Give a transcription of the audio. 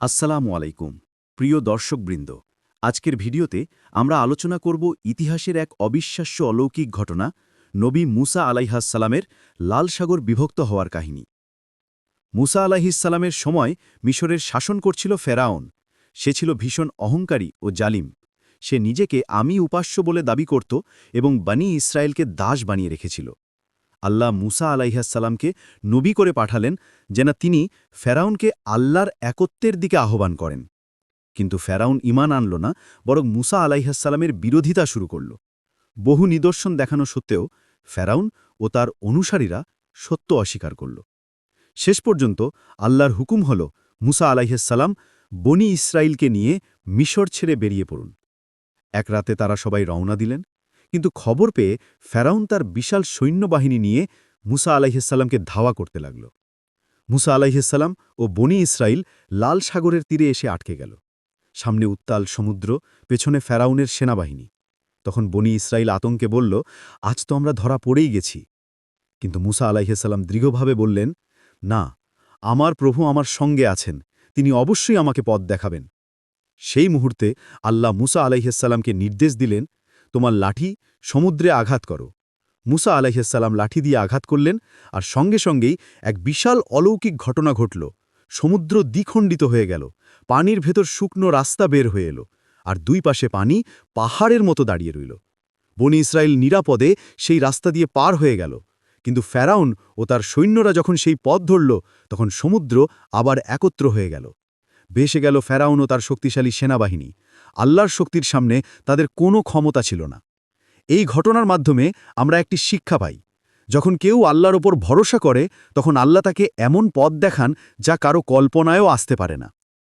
আসসালামু আলাইকুম, প্রিয় দর্শকবৃন্দ। আজকের ভিডিওতে আমরা আলোচনা করব ইতিহাসের এক অবিশ্বাস্য অলৌকিক ঘটনা, নবী মুসা আলাইহাসালামের লাল সাগর বিভক্ত হওয়ার কাহিনী। মুসা আলাইহিসালামের সময় মিশরের শাসন করছিল ফেরাউন। সে ছিল ভীষণ অহংকারী ও জালিম। সে নিজেকে আমি উপাস্য বলে দাবি করত এবং বানি ইসরায়েলকে দাস বানিয়ে রেখেছিল। আল্লাহ মুসা আলাইহাসাল্লামকে নবী করে পাঠালেন যেন তিনি ফেরাউনকে আল্লাহর একত্বের দিকে আহ্বান করেন। কিন্তু ফেরাউন ইমান আনল না, বরং মুসা আলাইহাসাল্লামের বিরোধিতা শুরু করল। বহু নিদর্শন দেখানো সত্ত্বেও ফেরাউন ও তার অনুসারীরা সত্য অস্বীকার করল। শেষ পর্যন্ত আল্লাহর হুকুম হল, মুসা আলাইহাসাল্লাম বনি ইসরায়েলকে নিয়ে মিশর ছেড়ে বেরিয়ে পড়ুন। এক রাতে তারা সবাই রওনা দিলেন। কিন্তু খবর পেয়ে ফেরাউন তার বিশাল সৈন্যবাহিনী নিয়ে মুসা আলাইহিসাল্লামকে ধাওয়া করতে লাগল। মুসা আলাইহিসাল্লাম ও বনি ইসরায়েল লাল সাগরের তীরে এসে আটকে গেল। সামনে উত্তাল সমুদ্র, পেছনে ফেরাউনের সেনাবাহিনী। তখন বনি ইসরায়েল আতঙ্কে বলল, আজ তো আমরা ধরা পড়েই গেছি। কিন্তু মুসা আলাইহিসাল্লাম দৃঢ়ভাবে বললেন, না, আমার প্রভু আমার সঙ্গে আছেন, তিনি অবশ্যই আমাকে পথ দেখাবেন। সেই মুহূর্তে আল্লাহ মুসা আলাইহিসাল্লামকে নির্দেশ দিলেন তোমার লাঠি সমুদ্রে আঘাত করো। মুসা আলাইহাল্লাম লাঠি দিয়ে আঘাত করলেন আর সঙ্গে সঙ্গেই এক বিশাল অলৌকিক ঘটনা ঘটল। সমুদ্র দ্বিখণ্ডিত হয়ে গেল, পানির ভেতর শুকনো রাস্তা বের হয়ে এলো আর দুই পাশে পানি পাহাড়ের মতো দাঁড়িয়ে রইল। বনি ইসরায়েল নিরাপদে সেই রাস্তা দিয়ে পার হয়ে গেল, কিন্তু ফেরাউন ও তার সৈন্যরা যখন সেই পথ ধরল, তখন সমুদ্র আবার একত্র হয়ে গেল। ভেসে গেল ফেরাউন ও তার শক্তিশালী সেনাবাহিনী। আল্লাহর শক্তির সামনে তাদের কোনো ক্ষমতা ছিল না। এই ঘটনার মাধ্যমে আমরা একটি শিক্ষা পাই। যখন কেউ আল্লাহর ওপর ভরসা করে, তখন আল্লাহ তাকে এমন পথ দেখান যা কারও কল্পনায়ও আসতে পারে না।